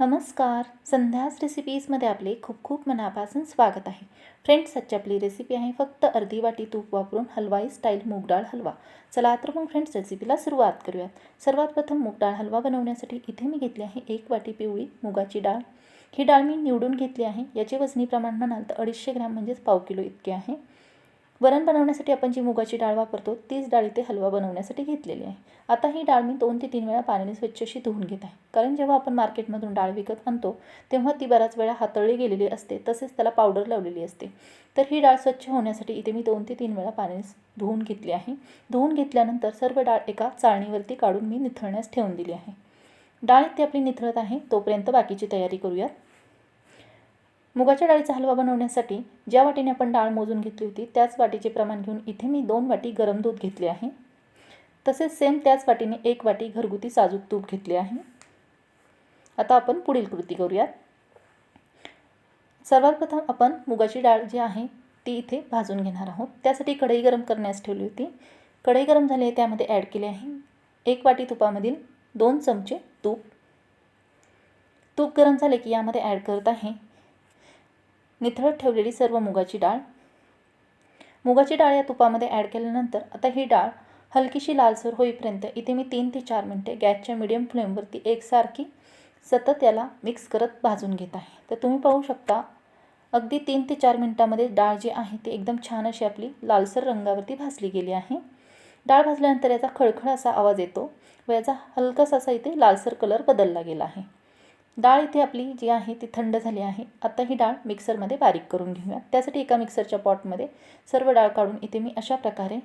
नमस्कार. संध्याच रेसिपीजमध्ये आपले खूप खूप मनापासून स्वागत आहे. फ्रेंड्स आजची आपली रेसिपी आहे फक्त अर्धी वाटी तूप वापरून हलवाई स्टाईल मूगडाळ हलवा. चला तर मग फ्रेंड्स रेसिपीला सुरुवात करूयात. सर्वात प्रथम मूगडाळ हलवा बनवण्यासाठी इथे मी घेतली आहे एक वाटी पिवळी मुगाची डाळ. ही डाळ मी निवडून घेतली आहे. याचे वजनी प्रमाण म्हणाल तर अडीचशे ग्रॅम म्हणजेच पाव किलो इतके आहे. वरण बनवण्यासाठी आपण जी मुगाची डाळ वापरतो तीच डाळ इथे हलवा बनवण्यासाठी घेतलेली आहे. आता ही डाळ मी दोन ते तीन वेळा पाण्याने स्वच्छ अशी धुवून घेत आहे. कारण जेव्हा आपण मार्केटमधून डाळ विकत आणतो तेव्हा ती बऱ्याच वेळा हातळली गेलेली असते तसेच त्याला पावडर लावलेली असते. तर ही डाळ स्वच्छ होण्यासाठी इथे मी दोन ते तीन वेळा पाण्याने धुवून घेतली आहे. धुवून घेतल्यानंतर सर्व डाळ एका चाळणीवरती काढून मी निथळण्यास ठेवून दिली आहे. डाळ इथे आपली निथळत आहे तोपर्यंत बाकीची तयारी करूयात. मुगाच्या डाळीचा हलवा बनवण्यासाठी ज्या वाटीने आपण डाळ मोजून घेतली होती त्याच वाटीचे प्रमाण घेऊन इथे मी दोन वाटी गरम दूध घेतले आहे. तसेच सेम त्याच वाटीने एक वाटी घरगुती साजूक तूप घेतले आहे. आता आपण पुढील कृती करूयात. सर्वात प्रथम आपण मुगाची डाळ जी आहे ती इथे भाजून घेणार आहोत. त्यासाठी कढई गरम करण्यास ठेवली होती. कढई गरम झाली त्यामध्ये ॲड केले आहे. एक वाटी तुपामधील दोन चमचे तूप. तूप गरम झाले की यामध्ये ॲड करत आहे निथळत ठेवलेली सर्व मुगाची डाळ. मुगाची डाळ या तुपामध्ये ॲड केल्यानंतर आता ही डाळ हलकीशी लालसर होईपर्यंत इथे मी तीन ते चार मिनटे गॅसच्या मिडियम फ्लेमवरती एकसारखी सतत याला मिक्स करत भाजून घेत आहे. तर तुम्ही पाहू शकता अगदी तीन ते चार मिनटामध्ये डाळ जी आहे ती एकदम छान अशी आपली लालसर रंगावरती भाजली गेली आहे. डाळ भाजल्यानंतर याचा खळखळ असा आवाज येतो व याचा हलकासा असा इथे लालसर कलर बदलला गेला आहे. डाळ इथे आपली जी आहे ती थंड झाली आहे. आता ही डाळ मिक्सरमध्ये बारीक करून घेऊया. त्यासाठी एका मिक्सरच्या पॉटमध्ये सर्व डाळ काढून इथे मी अशा प्रकारे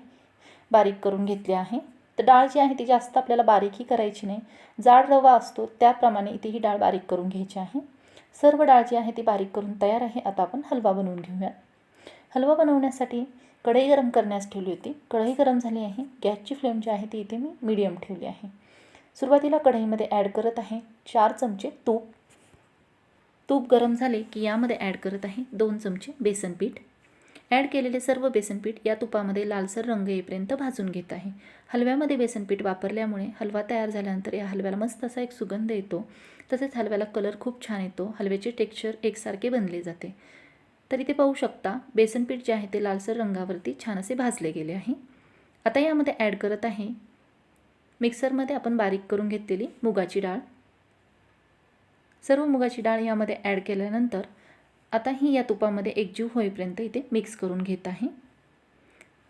बारीक करून घेतली आहे. तर डाळ जी आहे ती जास्त आपल्याला बारीकही करायची नाही. जाड रवा असतो त्याप्रमाणे इथे ही डाळ बारीक करून घ्यायची आहे. सर्व डाळ जी आहे ती बारीक करून तयार आहे. आता आपण हलवा बनवून घेऊया. हलवा बनवण्यासाठी कढई गरम करण्यास ठेवली होती. कढई गरम झाली आहे. गॅसची फ्लेम जी आहे ती इथे मी मीडियम ठेवली आहे. सुरुवातीला कढईमध्ये ॲड करत आहे चार चमचे तूप. तूप गरम झाले की यामध्ये ॲड करत आहे दोन चमचे बेसन पीठ. ॲड केलेले सर्व बेसन पीठ या तुपामध्ये लालसर रंग येईपर्यंत भाजून घेत आहे. हलव्यामध्ये बेसन पीठ वापरल्यामुळे हलवा तयार झाल्यानंतर या हलव्याला मस्त असा एक सुगंध येतो. तसेच हलव्याला कलर खूप छान येतो. हलव्याचे टेक्स्चर एकसारखे बनले जाते. तर इथे पाहू शकता बेसन पीठ जे आहे ते लालसर रंगावरती छान असे भाजले गेले आहे. आता यामध्ये ॲड करत आहे मिक्सरमध्ये आपण बारीक करून घेतलेली मुगाची डाळ. सर्व मुगाची डाळ यामध्ये ॲड केल्यानंतर आता ही या तुपामध्ये एकजीव होईपर्यंत इथे मिक्स करून घेत आहे.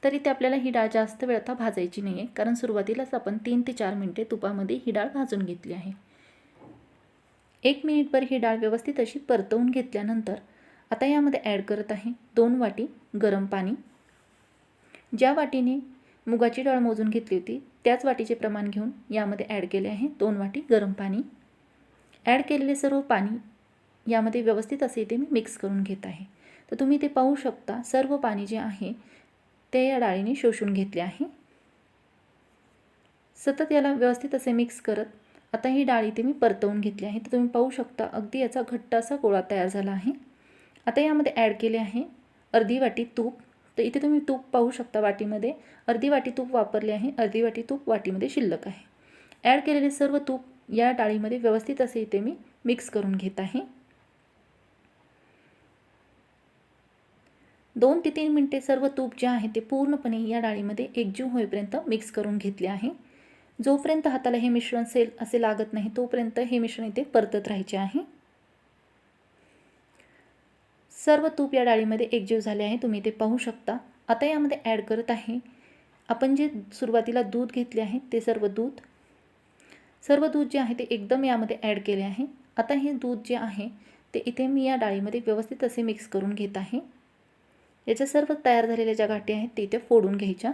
तर इथे आपल्याला ही डाळ जास्त वेळ आता भाजायची नाही आहे कारण सुरुवातीलाच आपण तीन ते चार मिनटे तुपामध्ये ही डाळ भाजून घेतली आहे. एक मिनिटभर ही डाळ व्यवस्थित अशी परतवून घेतल्यानंतर आता यामध्ये ॲड करत आहे दोन वाटी गरम पाणी. ज्या वाटीने मुगाची डाळ मोजून घेतली होती. त्याच वाटीचे प्रमाण घेऊन यामध्ये ॲड केले आहे दोन वाटी गरम पाणी. ॲड केलेले सर्व पाणी यामध्ये व्यवस्थित असे ते मी मिक्स करून घेत आहे. तर तुम्ही ते पाहू शकता सर्व पाणी जे आहे ते या डाळीने शोषून घेतले आहे. सतत याला व्यवस्थित असे मिक्स करत आता ही डाळ इथे मी परतवून घेतली आहे. तर तुम्ही पाहू शकता अगदी याचा घट्ट असा गोळा तयार झाला आहे. आता यामध्ये ॲड केले आहे अर्धी वाटी तूप. तर इथे तुम्ही तूप पाहू शकता वाटीमध्ये. अर्धी वाटी तूप वापरले आहे. अर्धी वाटी तूप वाटीमध्ये शिल्लक आहे. ॲड केलेले सर्व तूप या डाळीमध्ये व्यवस्थित असे इथे मी मिक्स करून घेत आहे. दोन ते तीन मिनटे सर्व तूप जे आहे ते पूर्णपणे या डाळीमध्ये एकजीव होईपर्यंत मिक्स करून घेतले आहे. जोपर्यंत हाताला हे मिश्रण सेल असे लागत नाही तोपर्यंत हे मिश्रण इथे परतत राहायचे आहे. सर्व तूप या डाळीमध्ये एकजीव झाले आहे. तुम्ही ते पाहू शकता. आता यामध्ये ॲड करत आहे. आपण जे सुरुवातीला दूध घेतले आहे ते सर्व दूध. सर्व दूध जे आहे ते एकदम यामध्ये ॲड केले आहे. आता हे दूध जे आहे ते इथे मी या डाळीमध्ये व्यवस्थित असे मिक्स करून घेत आहे. याच्या सर्व तयार झालेल्या ज्या गाठी आहेत ते इथे फोडून घ्यायच्या.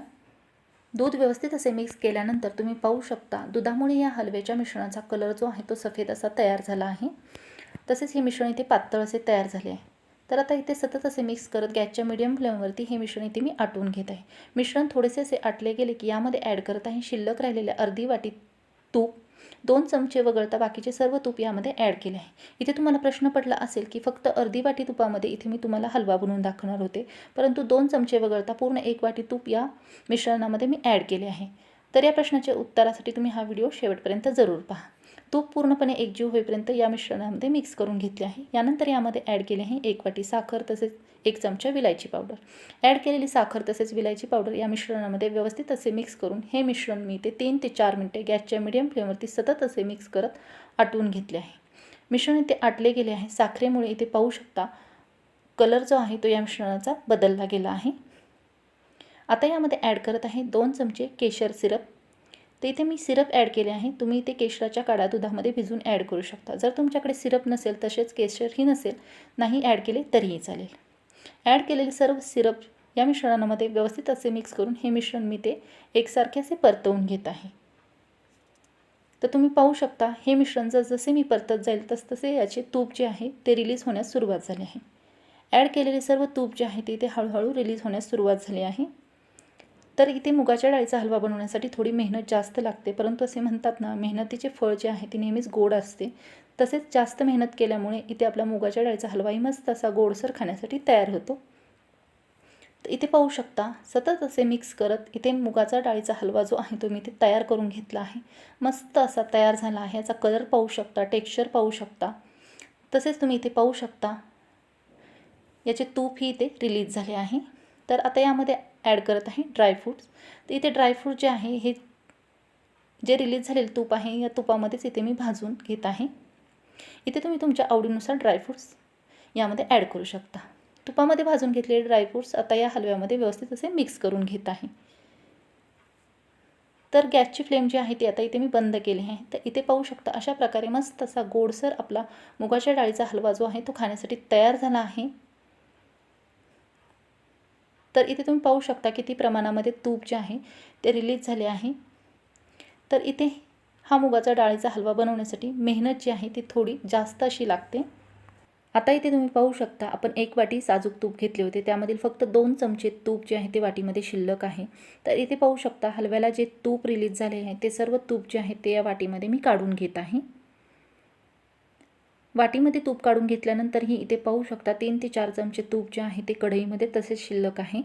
दूध व्यवस्थित असे मिक्स केल्यानंतर तुम्ही पाहू शकता दुधामुळे या हलव्याच्या मिश्रणाचा कलर जो आहे तो सफेद असा तयार झाला आहे. तसेच हे मिश्रण इथे पातळ असे तयार झाले आहे. तर आता इथे सतत असे मिक्स करत गॅसच्या मिडियम फ्लेमवरती हे मिश्रण इथे मी आटवून घेत आहे. मिश्रण थोडेसे असे आटले गेले की यामध्ये ॲड करत आहे शिल्लक राहिलेल्या अर्धी वाटी तूप. दोन चमचे वगळता बाकीचे सर्व तूप यामध्ये ॲड केले आहे. इथे तुम्हाला प्रश्न पडला असेल की फक्त अर्धी वाटी तुपामध्ये इथे मी तुम्हाला हलवा बनवून दाखवणार होते. परंतु दोन चमचे वगळता पूर्ण एक वाटी तूप या मिश्रणामध्ये मी ॲड केले आहे. तर या प्रश्नाच्या उत्तरासाठी तुम्ही हा व्हिडिओ शेवटपर्यंत जरूर पहा. तूप पूर्णपणे एकजीव होईपर्यंत या मिश्रणामध्ये मिक्स करून घेतले आहे. यानंतर यामध्ये ॲड केले आहे एक वाटी साखर तसेच एक चमचा विलायची पावडर ॲड केलेली साखर तसेच विलायची पावडर या मिश्रणामध्ये व्यवस्थित असे मिक्स करून हे मिश्रण मी ते तीन ते चार मिनटे गॅसच्या मिडियम फ्लेमवरती सतत असे मिक्स करत आटवून घेतले आहे. मिश्रण इथे आटले गेले आहे. साखरेमुळे इथे पाहू शकता कलर जो आहे तो या मिश्रणाचा बदलला गेला आहे. आता यामध्ये ॲड करत आहे दोन चमचे केशर सिरप तर इथे मी सिरप ॲड केले आहे. तुम्ही इथे केशराच्या काळा दुधामध्ये भिजून ॲड करू शकता. जर तुमच्याकडे सिरप नसेल तसेच केशरही नसेल नाही ॲड केले तरीही चालेल. ॲड केलेले सर्व सिरप या मिश्रणामध्ये व्यवस्थित असे मिक्स करून हे मिश्रण मी ते एकसारखे असे परतवून घेत आहे. तर तुम्ही पाहू शकता हे मिश्रण जर जसे मी परतत जाईल तसतसे याचे तूप जे आहे ते रिलीज होण्यास सुरुवात झाली आहे. ॲड केलेले सर्व तूप जे आहे ते इथे हळूहळू रिलीज होण्यास सुरुवात झाली आहे. तर इथे मुगाच्या डाळीचा हलवा बनवण्यासाठी थोडी मेहनत जास्त लागते. परंतु असे म्हणतात ना मेहनतीचे फळ जे आहे ते नेहमीच गोड असते. तसेच जास्त मेहनत केल्यामुळे इथे आपला मुगाच्या डाळीचा हलवाही मस्त असा गोडसर खाण्यासाठी तयार होतो. तर इथे पाहू शकता सतत असे मिक्स करत इथे मुगाचा डाळीचा हलवा जो आहे तो मी इथे तयार करून घेतला आहे. मस्त असा तयार झाला आहे. याचा कलर पाहू शकता टेक्स्चर पाहू शकता. तसेच तुम्ही इथे पाहू शकता याचे तूप ही इथे रिलीज झाले आहे. तर आता यामध्ये ॲड करत आहे ड्रायफ्रूट्स तर इथे ड्रायफ्रूट जे आहे हे जे रिलीज झालेलं तूप आहे या तुपामध्येच इथे मी भाजून घेत आहे. इथे तुम्ही तुमच्या आवडीनुसार ड्रायफ्रूट्स यामध्ये ॲड करू शकता. तुपामध्ये भाजून घेतलेले ड्रायफ्रूट्स आता या हलव्यामध्ये व्यवस्थित असे मिक्स करून घेत आहे. तर गॅसची फ्लेम जी आहे ती आता इथे मी बंद केली आहे. तर इथे पाहू शकता अशा प्रकारे मस्त असा गोडसर आपला मुगाच्या डाळीचा हलवा जो आहे तो खाण्यासाठी तयार झाला आहे. तर इथे तुम्ही पाहू शकता किती प्रमाणामध्ये तूप जे आहे ते रिलीज झाले आहे. तर इथे हा मुगाचा डाळीचा हलवा बनवण्यासाठी मेहनत जी आहे ती थोडी जास्त अशी लागते. आता इथे तुम्ही पाहू शकता आपण एक वाटी साजूक तूप घेतले होते. त्यामधील फक्त दोन चमचे तूप जे आहे ते वाटीमध्ये शिल्लक आहे. तर इथे पाहू शकता हलव्याला जे तूप रिलीज झाले आहे ते सर्व तूप जे आहे ते या वाटीमध्ये मी काढून घेत आहे. वाटीमध्ये तूप काढून घेतल्यानंतरही इथे पाहू शकता तीन ते चार चमचे तूप जे आहे ते कढईमध्ये तसेच शिल्लक आहे.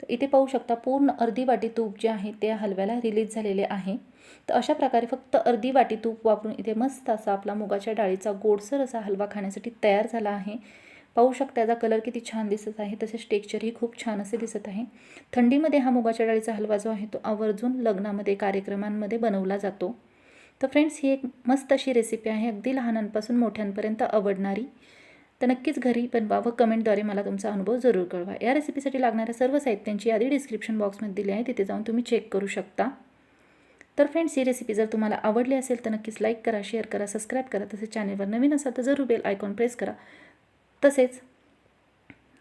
तर इथे पाहू शकता पूर्ण अर्धी वाटी तूप जे आहे ते हलव्याला रिलीज झालेले आहे. तर अशा प्रकारे फक्त अर्धी वाटी तूप वापरून इथे मस्त असा आपला मुगाच्या डाळीचा गोडसर असा हलवा खाण्यासाठी तयार झाला आहे. पाहू शकता याचा कलर किती छान दिसत आहे तसेच टेक्स्चरही खूप छान असे दिसत आहे. थंडीमध्ये हा मुगाच्या डाळीचा हलवा जो आहे तो आवर्जून लग्नामध्ये कार्यक्रमांमध्ये बनवला जातो. तर फ्रेंड्स ही एक मस्त अशी रेसिपी आहे अगदी लहानांपासून मोठ्यांपर्यंत आवडणारी. तर नक्कीच घरी बनवा व कमेंटद्वारे मला तुमचा अनुभव जरूर कळवा. या रेसिपीसाठी लागणाऱ्या सर्व साहित्यांची यादी डिस्क्रिप्शन बॉक्समध्ये दिली आहे तिथे जाऊन तुम्ही चेक करू शकता. तर फ्रेंड्स ही रेसिपी जर तुम्हाला आवडली असेल तर नक्कीच लाईक करा शेअर करा सबस्क्राईब करा. तसेच चॅनेलवर नवीन असाल तर जरूर बेल आयकॉन प्रेस करा. तसेच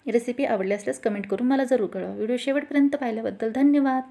रेसिपी आवडली असल्यास कमेंट करून मला जरूर कळवा. व्हिडिओ शेवटपर्यंत पाहिल्याबद्दल धन्यवाद.